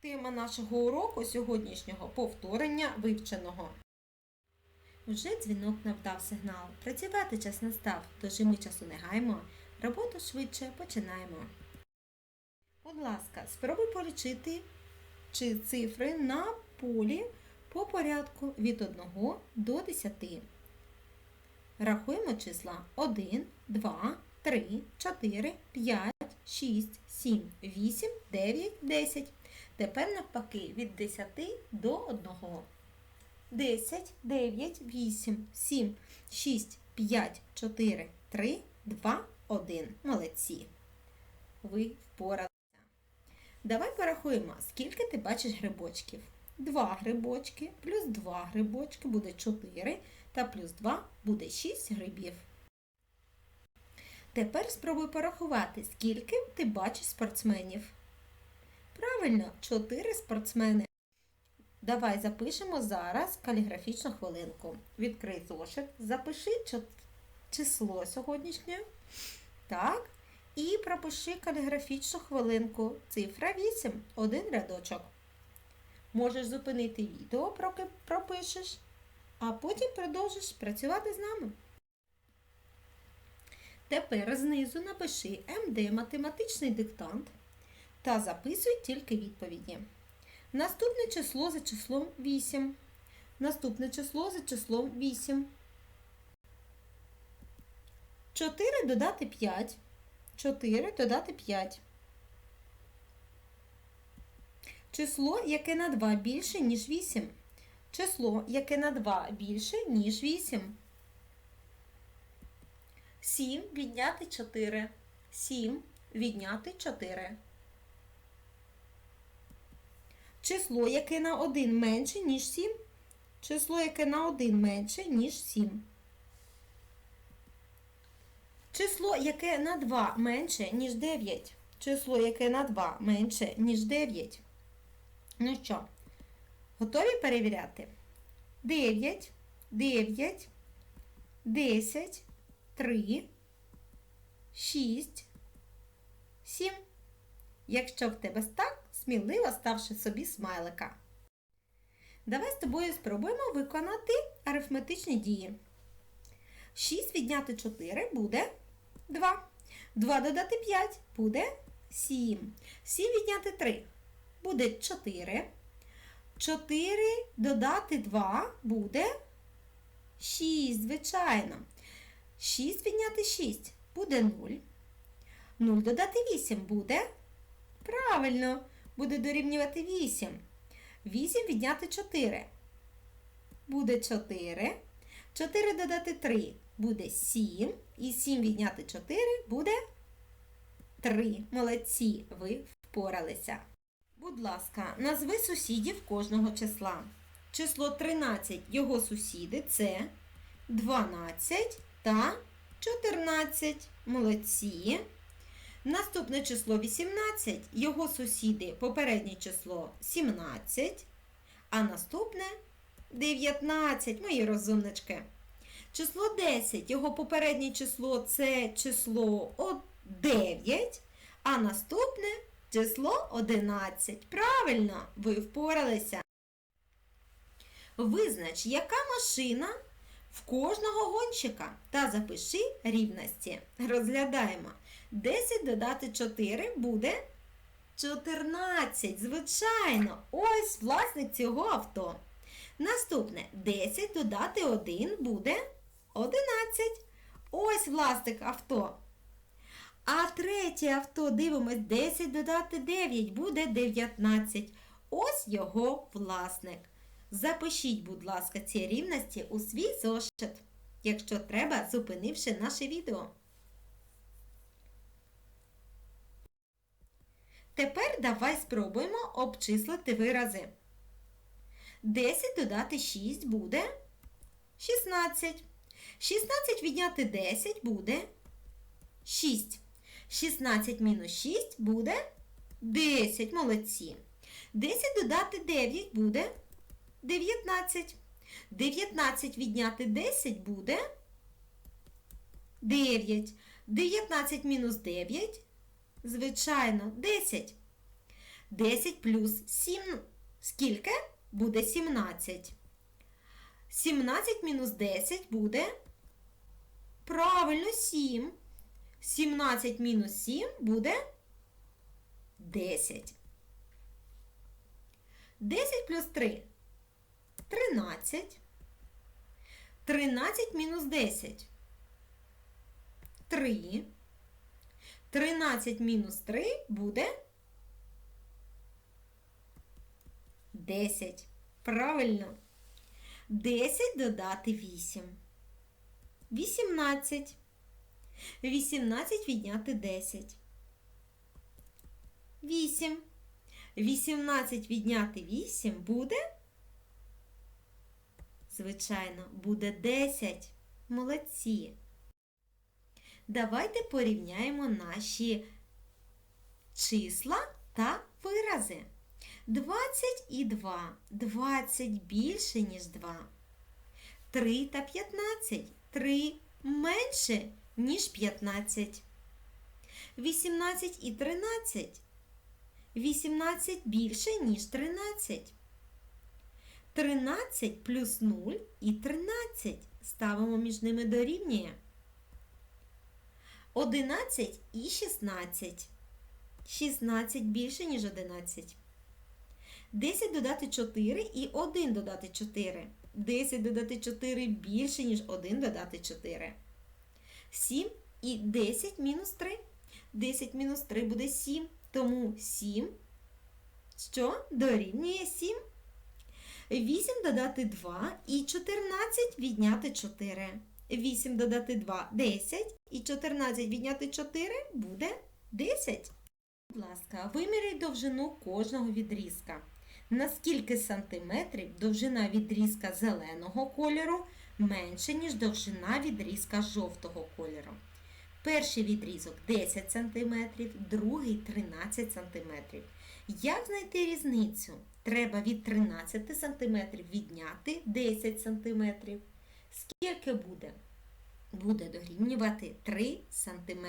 Тема нашого уроку сьогоднішнього повторення вивченого. Вже дзвінок нам дав сигнал. Працювати час настав, тож і ми часу не гаймо. Роботу швидше починаємо. Будь ласка, спробуй полічити чи цифри на полі по порядку від 1 до 10. Рахуємо числа 1, 2, 3, 4, 5, 6, 7, 8, 9, 10. Тепер навпаки від 10 до 1. 10, 9, 8, 7, 6, 5, 4, 3, 2, 1. Молодці. Ви впоралися. Давай порахуємо, скільки ти бачиш грибочків. 2 грибочки плюс 2 грибочки буде 4 та плюс 2 буде 6 грибів. Тепер спробуй порахувати, скільки ти бачиш спортсменів. Правильно, 4 спортсмени. Давай запишемо зараз каліграфічну хвилинку. Відкрий зошит, запиши число сьогоднішнє. Так. І пропиши каліграфічну хвилинку. Цифра 8, один рядочок. Можеш зупинити відео, поки пропишеш, а потім продовжиш працювати з нами. Тепер знизу напиши МД математичний диктант та записуй тільки відповіді. Наступне число за числом 8. Наступне число за числом 8. 4 додати 5. 4 додати 5. Число, яке на 2 більше, ніж 8. Число, яке на 2 більше, ніж 8. 7 відняти 4. 7 відняти 4. Число, яке на 1 менше, ніж 7. Число, яке на 1 менше, ніж 7. Число, яке на 2 менше, ніж 9. Число, яке на 2 менше, ніж 9. Ну що, готові перевіряти? 9, 9, 10, 3, 6, 7. Якщо в тебе так, сміливо ставши собі смайлика. Давай з тобою спробуємо виконати арифметичні дії. 6 відняти 4 буде 2. 2 додати 5 буде 7. 7 відняти 3 буде 4. 4 додати 2 буде 6, звичайно. 6 відняти 6 буде 0. 0 додати 8 буде. Правильно, буде дорівнювати 8. 8 відняти 4. Буде 4. 4 додати 3 буде 7. І 7 відняти 4 буде 3. Молодці, ви впоралися. Будь ласка, назви сусідів кожного числа. Число 13 його сусіди це 12 та 14. Молодці. Наступне число 18, його сусіди попереднє число 17, а наступне 19, мої розумнички. Число 10, його попереднє число це число 9, а наступне число 11. Правильно, ви впоралися. Визнач, яка машина в кожного гонщика та запиши рівності. Розглядаємо. 10 додати 4 буде 14. Звичайно, ось власник цього авто. Наступне 10 додати 1 буде 11. Ось власник авто. А третє авто дивимось 10 додати 9 буде 19. Ось його власник. Запишіть, будь ласка, ці рівності у свій зошит, якщо треба, зупинивши наше відео. Тепер давай спробуємо обчислити вирази. 10 додати 6 буде 16. 16 відняти 10 буде 6. 16 мінус 6 буде 10. Молодці. 10 додати 9 буде 19. 19 відняти 10 буде 9. 19 мінус 9, звичайно, 10. 10 плюс 7. Скільки? Буде 17. 17 мінус 10 буде. Правильно, 7. 17 мінус 7 буде 10. 10 плюс 3 13. 13 мінус 10 3. 13 мінус 3 буде 10. Правильно. 10 додати 8. 18. 18 відняти 10. 8. 18 відняти 8 буде? Звичайно, буде 10. Молодці. Давайте порівняємо наші числа та вирази. 20 і 2. 20 більше, ніж 2. 3 та 15. 3 менше, ніж 15. 18 і 13. 18 більше, ніж 13. 13 плюс 0 і 13. Ставимо між ними дорівнює. 11 і 16. 16 більше, ніж 11. 10 додати 4 і 1 додати 4. 10 додати 4 більше, ніж 1 додати 4. 7 і 10 мінус 3. 10 мінус 3 буде 7. Тому 7, що дорівнює 7. 8 додати 2 і 14 відняти 4. 8 додати 2 10 і 14 відняти 4 буде 10. Будь ласка, виміряй довжину кожного відрізка. На скільки сантиметрів довжина відрізка зеленого кольору менше, ніж довжина відрізка жовтого кольору. Перший відрізок 10 см, другий 13 см. Як знайти різницю? Треба від 13 см відняти 10 см. Скільки буде? Буде дорівнювати 3 см.